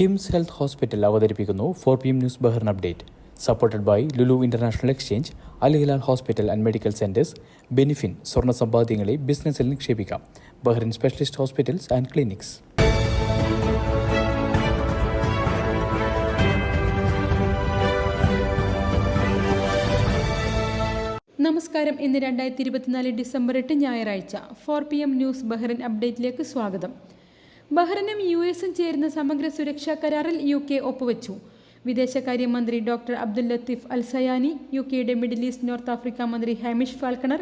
KIMS health hospital അവതരിപ്പിക്കുന്നു four P M news Bahrain update. Supported by Lulu international exchange Al Hilal hospital and medical centres ബെനിഫിൻ സ്വർണ സമ്പാദ്യങ്ങളെ ബിസിനസ്സിൽ നിക്ഷേപിക്കാം. Bahrain specialist hospitals and clinics. നമസ്കാരം. ഇന്ന് രണ്ടായിരത്തി ഇരുപത്തിനാല് ഡിസംബർ എട്ട് ഞായറാഴ്ച. Four P M news Bahrain അപ്ഡേറ്റിലേക്ക് സ്വാഗതം. ബഹ്റിനും യു എസും ചേരുന്ന സമഗ്ര സുരക്ഷാ കരാറിൽ യു കെ ഒപ്പുവെച്ചു. വിദേശകാര്യമന്ത്രി doctor Abdul Latif Al Zayani U കെയുടെ മിഡിൽ ഈസ്റ്റ് നോർത്ത് ആഫ്രിക്ക മന്ത്രി Hamish Falconer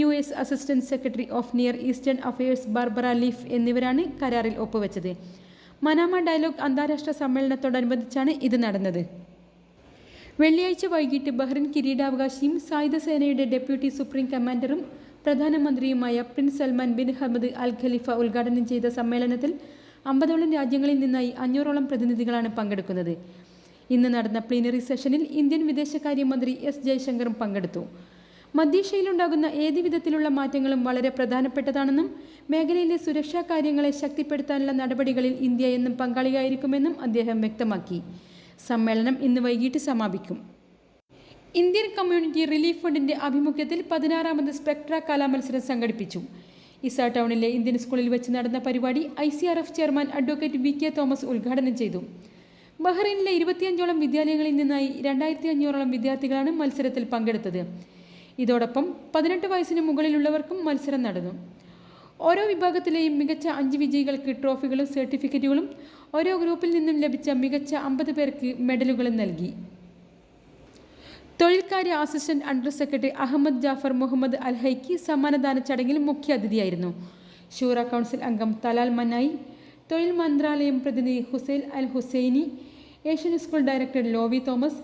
U S assistant secretary of near eastern affairs Barbara Leaf എന്നിവരാണ് കരാറിൽ ഒപ്പുവെച്ചത്. മനാമ ഡയലോഗ് അന്താരാഷ്ട്ര സമ്മേളനത്തോടനുബന്ധിച്ചാണ് ഇത് നടന്നത്. വെള്ളിയാഴ്ച വൈകിട്ട് ബഹ്റിൻ കിരീടാവകാശിയും സായുധ സേനയുടെ ഡെപ്യൂട്ടി സുപ്രീം കമാൻഡറും പ്രധാനമന്ത്രിയുമായ prince Salman bin Hamad Al Khalifa ഉദ്ഘാടനം ചെയ്ത സമ്മേളനത്തിൽ അമ്പതോളം രാജ്യങ്ങളിൽ നിന്നായി അഞ്ഞൂറോളം പ്രതിനിധികളാണ് പങ്കെടുക്കുന്നത്. ഇന്ന് നടന്ന പ്ലീനറി സെഷനിൽ ഇന്ത്യൻ വിദേശകാര്യമന്ത്രി എസ് ജയശങ്കറും പങ്കെടുത്തു. മധ്യേഷ്യയിലുണ്ടാകുന്ന ഏത് വിധത്തിലുള്ള മാറ്റങ്ങളും വളരെ പ്രധാനപ്പെട്ടതാണെന്നും മേഖലയിലെ സുരക്ഷാ കാര്യങ്ങളെ ശക്തിപ്പെടുത്താനുള്ള നടപടികളിൽ ഇന്ത്യ എന്നും പങ്കാളിയായിരിക്കുമെന്നും അദ്ദേഹം വ്യക്തമാക്കി. സമ്മേളനം ഇന്ന് വൈകിട്ട് സമാപിക്കും. ഇന്ത്യൻ കമ്മ്യൂണിറ്റി റിലീഫ് ഫണ്ടിന്റെ ആഭിമുഖ്യത്തിൽ പതിനാറാമത് സ്പെക്ട്ര കലാമത്സരം സംഘടിപ്പിച്ചു. ഇസ ടൗണിലെ ഇന്ത്യൻ സ്കൂളിൽ വെച്ച് നടന്ന പരിപാടി I C R F chairman advocate V K Thomas ഉദ്ഘാടനം ചെയ്തു. ബഹ്റൈനിലെ ഇരുപത്തിയഞ്ചോളം വിദ്യാലയങ്ങളിൽ നിന്നായി രണ്ടായിരത്തി അഞ്ഞൂറോളം വിദ്യാർത്ഥികളാണ് മത്സരത്തിൽ പങ്കെടുത്തത്. ഇതോടൊപ്പം പതിനെട്ട് വയസ്സിന് മുകളിലുള്ളവർക്കും മത്സരം നടന്നു. ഓരോ വിഭാഗത്തിലെയും മികച്ച അഞ്ച് വിജയികൾക്ക് ട്രോഫികളും സർട്ടിഫിക്കറ്റുകളും ഓരോ ഗ്രൂപ്പിൽ നിന്നും ലഭിച്ച മികച്ച അമ്പത് പേർക്ക് മെഡലുകളും നൽകി. തൊഴിൽക്കാര്യ assistant under secretary Ahmed Jaffar Mohammed Al Haiki സമ്മാനദാന ചടങ്ങിൽ മുഖ്യാതിഥിയായിരുന്നു ഷൂറ കൗൺസിൽ അംഗം തലാൽ മനായി തൊഴിൽ മന്ത്രാലയം പ്രതിനിധി Hussain Al Hussaini Asian school director Lovi Thomas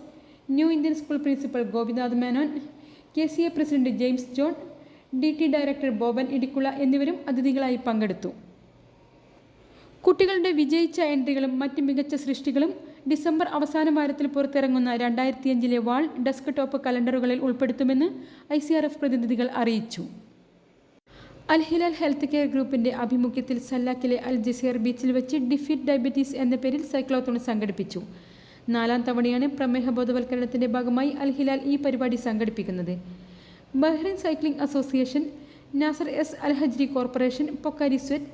New Indian School principal Gopinath Menon K C A president James John D T director Boban Idikkula എന്നിവരും അതിഥികളായി പങ്കെടുത്തു. കുട്ടികളുടെ വിജയിച്ച എൻട്രികളും മറ്റ് മികച്ച സൃഷ്ടികളും ഡിസംബർ അവസാന വാരത്തിൽ പുറത്തിറങ്ങുന്ന രണ്ടായിരത്തിയഞ്ചിലെ വാൾ ഡെസ്ക് ടോപ്പ് കലണ്ടറുകളിൽ ഉൾപ്പെടുത്തുമെന്ന് ഐ സി ആർ എഫ് പ്രതിനിധികൾ അറിയിച്ചു. അൽ ഹിലാൽ ഹെൽത്ത് കെയർ ഗ്രൂപ്പിന്റെ ആഭിമുഖ്യത്തിൽ സല്ലാക്കിലെ അൽ ജസീർ ബീച്ചിൽ വെച്ച് ഡിഫിറ്റ് ഡയബറ്റീസ് എന്ന പേരിൽ സൈക്ലോത്തോൺ സംഘടിപ്പിച്ചു. നാലാം തവണയാണ് പ്രമേഹ ബോധവൽക്കരണത്തിന്റെ ഭാഗമായി അൽ ഹിലാൽ ഈ പരിപാടി സംഘടിപ്പിക്കുന്നത്. Bahrain cycling association Nasser S Al Hajri corporation Pocari Sweat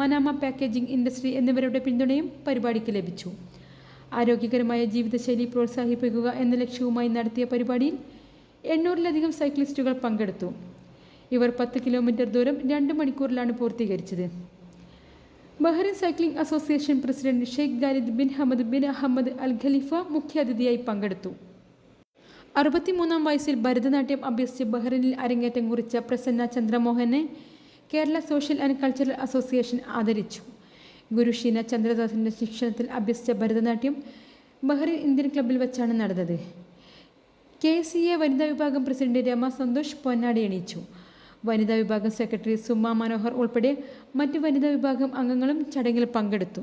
Manama packaging industry എന്നിവരുടെ പിന്തുണയും പരിപാടിക്ക് ലഭിച്ചു. ആരോഗ്യകരമായ ജീവിതശൈലി പ്രോത്സാഹിപ്പിക്കുക എന്ന ലക്ഷ്യവുമായി നടത്തിയ പരിപാടിയിൽ എണ്ണൂറിലധികം സൈക്ലിസ്റ്റുകൾ പങ്കെടുത്തു. ഇവർ പത്ത് കിലോമീറ്റർ ദൂരം രണ്ട് മണിക്കൂറിലാണ് പൂർത്തീകരിച്ചത്. Bahrain cycling association president Sheikh Khalid bin Hamad bin Ahmed Al Khalifa മുഖ്യാതിഥിയായി പങ്കെടുത്തു. അറുപത്തിമൂന്നാം വയസ്സിൽ ഭരതനാട്യം അഭ്യസിച്ച് ബഹ്റിനിൽ അരങ്ങേറ്റം കുറിച്ച Prasanna ചന്ദ്രമോഹനെ Kerala social and cultural association ആദരിച്ചു. ഗുരു ഷീന ചന്ദ്രദാസിന്റെ ശിക്ഷണത്തിൽ അഭ്യസിച്ച ഭരതനാട്യം ബഹ്റിൻ ഇന്ത്യൻ ക്ലബ്ബിൽ വെച്ചാണ് നടന്നത്. കെ സി എ വനിതാ വിഭാഗം പ്രസിഡന്റ് രമ സന്തോഷ് പൊന്നാടി എണീച്ചു. വനിതാ വിഭാഗം സെക്രട്ടറി സുമ മനോഹർ ഉൾപ്പെടെ മറ്റ് വനിതാ വിഭാഗം അംഗങ്ങളും ചടങ്ങിൽ പങ്കെടുത്തു.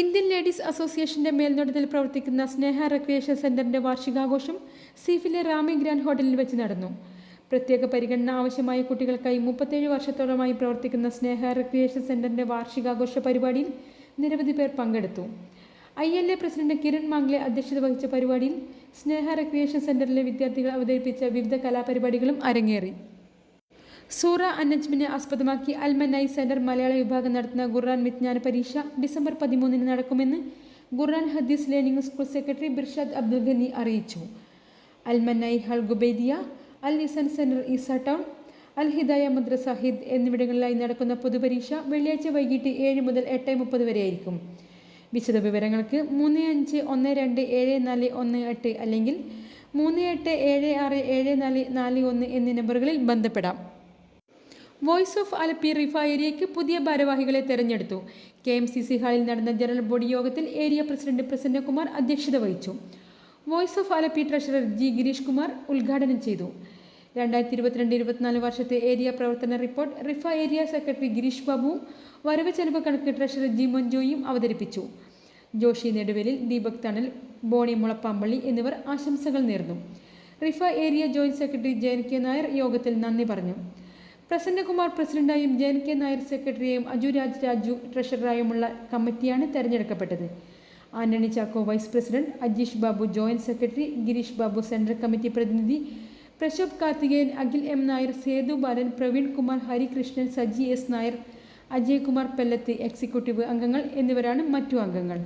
ഇന്ത്യൻ ലേഡീസ് അസോസിയേഷന്റെ മേൽനോട്ടത്തിൽ പ്രവർത്തിക്കുന്ന സ്നേഹ റെക്രിയേഷൻ സെന്ററിന്റെ വാർഷികാഘോഷം സീഫിലെ റാമി ഗ്രാൻഡ് ഹോട്ടലിൽ വെച്ച് നടന്നു. പ്രത്യേക പരിഗണന ആവശ്യമായ കുട്ടികൾക്കായി മുപ്പത്തേഴ് വർഷത്തോളമായി പ്രവർത്തിക്കുന്ന സ്നേഹ റെക്രിയേഷൻ സെന്ററിന്റെ വാർഷികാഘോഷ പരിപാടിയിൽ നിരവധി പേർ പങ്കെടുത്തു. I L A president Kiran Mangle അധ്യക്ഷത വഹിച്ച പരിപാടിയിൽ സ്നേഹ റെക്രിയേഷൻ സെന്ററിലെ വിദ്യാർത്ഥികൾ അവതരിപ്പിച്ച വിവിധ കലാപരിപാടികളും അരങ്ങേറി. സൂറ അന്നജ്മിനെ ആസ്പദമാക്കി അൽമനായി സെന്റർ മലയാള വിഭാഗം നടത്തുന്ന ഖുർആൻ വിജ്ഞാന പരീക്ഷ ഡിസംബർ പതിമൂന്നിന് നടക്കുമെന്ന് ഖുർആൻ ഹദീസ് learning school secretary Birshad Abdul Gani അറിയിച്ചു. അൽമനായി ഹൽ ഗുബൈദിയ അൽ ഇസൻ സെന്റർ ഈസ ടൗൺ അൽ ഹിദായ മദ്രസ ഹിദ് എന്നിവിടങ്ങളിലായി നടക്കുന്ന പൊതുപരീക്ഷ വെള്ളിയാഴ്ച വൈകിട്ട് ഏഴ് മുതൽ എട്ട് മുപ്പത് വരെയായിരിക്കും വിശദ വിവരങ്ങൾക്ക് മൂന്ന് അഞ്ച് ഒന്ന് രണ്ട് ഏഴ് നാല് ഒന്ന് എട്ട് അല്ലെങ്കിൽ മൂന്ന് എട്ട് ഏഴ് ആറ് ഏഴ് നാല് നാല് ഒന്ന് എന്നീ നമ്പറുകളിൽ ബന്ധപ്പെടാം. Voice of Alleppey Riffa area പുതിയ ഭാരവാഹികളെ തെരഞ്ഞെടുത്തു. കെ എം സി സി ഹാളിൽ നടന്ന ജനറൽ ബോഡി യോഗത്തിൽ ഏരിയ പ്രസിഡന്റ് പ്രസന്നകുമാർ അധ്യക്ഷത വഹിച്ചു. Voice of Alleppey treasurer G Girish Kumar ഉദ്ഘാടനം ചെയ്തു. രണ്ടായിരത്തി ഇരുപത്തിരണ്ട് ഇരുപത്തിനാല് വർഷത്തെ ഏരിയ പ്രവർത്തന report Riffa area secretary Girish ബാബുവും വരവ് ചെലവ് കണക്ക് ട്രഷറർ ജി മഞ്ജോയും അവതരിപ്പിച്ചു. ജോഷി നെടുവേലിൽ ദീപക് തണൽ ബോണി മുളപ്പാമ്പള്ളി എന്നിവർ ആശംസകൾ നേർന്നു. Riffa area joint secretary Jayan K Nair യോഗത്തിൽ നന്ദി പറഞ്ഞു. പ്രസന്നകുമാർ പ്രസിഡന്റായും ജയൻ കെ നായർ സെക്രട്ടറിയായും അജു രാജ് രാജു ട്രഷററായുമുള്ള കമ്മിറ്റിയാണ് തെരഞ്ഞെടുക്കപ്പെട്ടത്. Antony Chacko vice president Ajeesh Babu joint secretary Girish Babu central committee പ്രതിനിധി Prashobh Karthikeyan Akhil M Nair Sethu Balan Praveen Kumar Harikrishnan Saji S Nair Ajaykumar Pellath executive അംഗങ്ങൾ എന്നിവരാണ് മറ്റു അംഗങ്ങൾ.